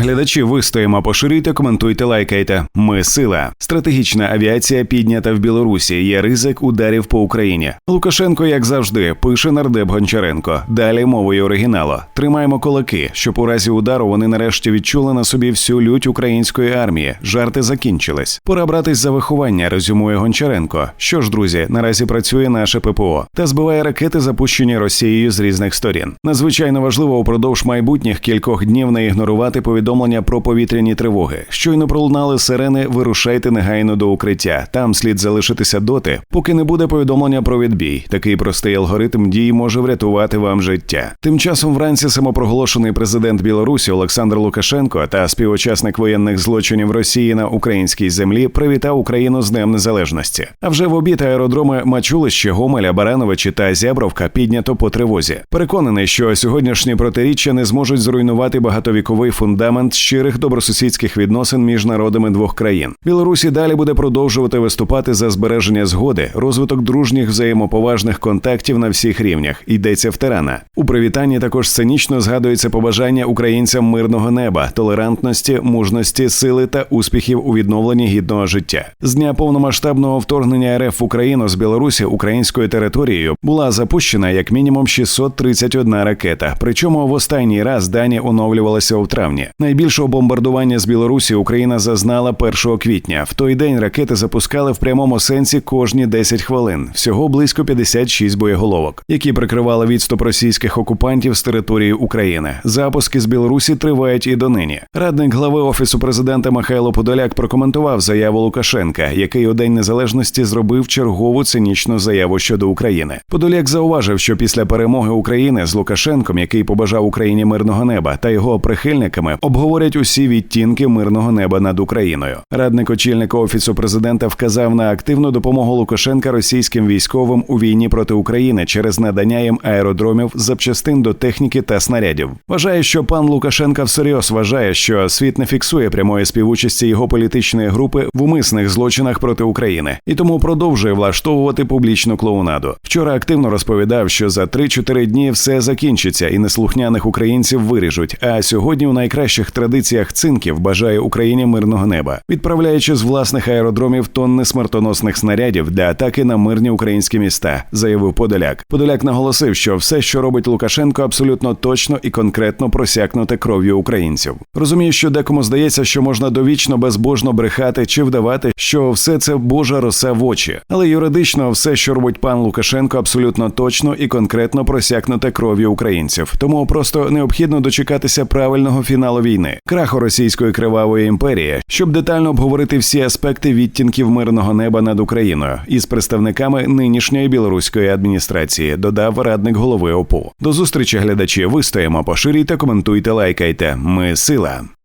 Глядачі вистоїмо, поширюйте, коментуйте, лайкайте. Ми сила. Стратегічна авіація піднята в Білорусі. Є ризик ударів по Україні. Лукашенко, як завжди, пише нардеп Гончаренко. Далі мовою оригіналу. Тримаємо кулаки, щоб у разі удару вони нарешті відчули на собі всю лють української армії. Жарти закінчились. Пора братись за виховання. Резюмує Гончаренко. Що ж, друзі, наразі працює наше ППО та збиває ракети, запущені Росією з різних сторін. Надзвичайно важливо упродовж майбутніх кількох днів не ігнорувати повідомлення про повітряні тривоги. Щойно пролунали сирени, вирушайте негайно до укриття. Там слід залишитися доти, поки не буде повідомлення про відбій. Такий простий алгоритм дій може врятувати вам життя. Тим часом вранці самопроголошений президент Білорусі Олександр Лукашенко та співучасник воєнних злочинів Росії на українській землі привітав Україну з Днем Незалежності. А вже в обід аеродроми Мачулище, Гомеля, Барановичі та Зябровка піднято по тривозі. Переконаний, що сьогоднішні протиріччя не зможуть зруйнувати багатовіковий фундамент щирих добросусідських відносин між народами двох країн. Білорусі далі буде продовжувати виступати за збереження згоди, розвиток дружніх взаємоповажних контактів на всіх рівнях. Йдеться в Терана. У привітанні також сценічно згадується побажання українцям мирного неба, толерантності, мужності, сили та успіхів у відновленні гідного життя. З дня повномасштабного вторгнення РФ в Україну з Білорусі українською територією була запущена як мінімум 631 ракета. Причому в останній раз дані оновлювалися у травні. Найбільшого бомбардування з Білорусі Україна зазнала 1 квітня. В той день ракети запускали в прямому сенсі кожні 10 хвилин. Всього близько 56 боєголовок, які прикривали відступ російських окупантів з території України. Запуски з Білорусі тривають і донині. Радник глави офісу президента Михайло Подоляк прокоментував заяву Лукашенка, який у день незалежності зробив чергову цинічну заяву щодо України. Подоляк зауважив, що після перемоги України з Лукашенком, який побажав Україні мирного неба, та його прихильниками обговорять усі відтінки мирного неба над Україною. Радник очільника офісу президента вказав на активну допомогу Лукашенка російським військовим у війні проти України через надання їм аеродромів, запчастин до техніки та снарядів. Вважає, що пан Лукашенка всерйоз вважає, що світ не фіксує прямої співучасті його політичної групи в умисних злочинах проти України і тому продовжує влаштовувати публічну клоунаду. Вчора активно розповідав, що за 3-4 дні все закінчиться і неслухняних українців виріжуть. А сьогодні у найкращих традиціях цинків бажає Україні мирного неба, відправляючи з власних аеродромів тонни смертоносних снарядів для атаки на мирні українські міста, заявив Подоляк. Подоляк наголосив, що все, що робить Лукашенко, абсолютно точно і конкретно просякнуте кров'ю українців. Розумію, що декому здається, що можна довічно безбожно брехати чи вдавати, що все це Божа роса в очі, але юридично все, що робить пан Лукашенко, абсолютно точно і конкретно просякнуте кров'ю українців. Тому просто необхідно дочекатися правильного фіналу війни, краху російської кривавої імперії, щоб детально обговорити всі аспекти відтінків мирного неба над Україною із представниками нинішньої білоруської адміністрації, додав радник голови ОПУ. До зустрічі глядачі. Вистоїмо, поширюйте, коментуйте, лайкайте. Ми сила.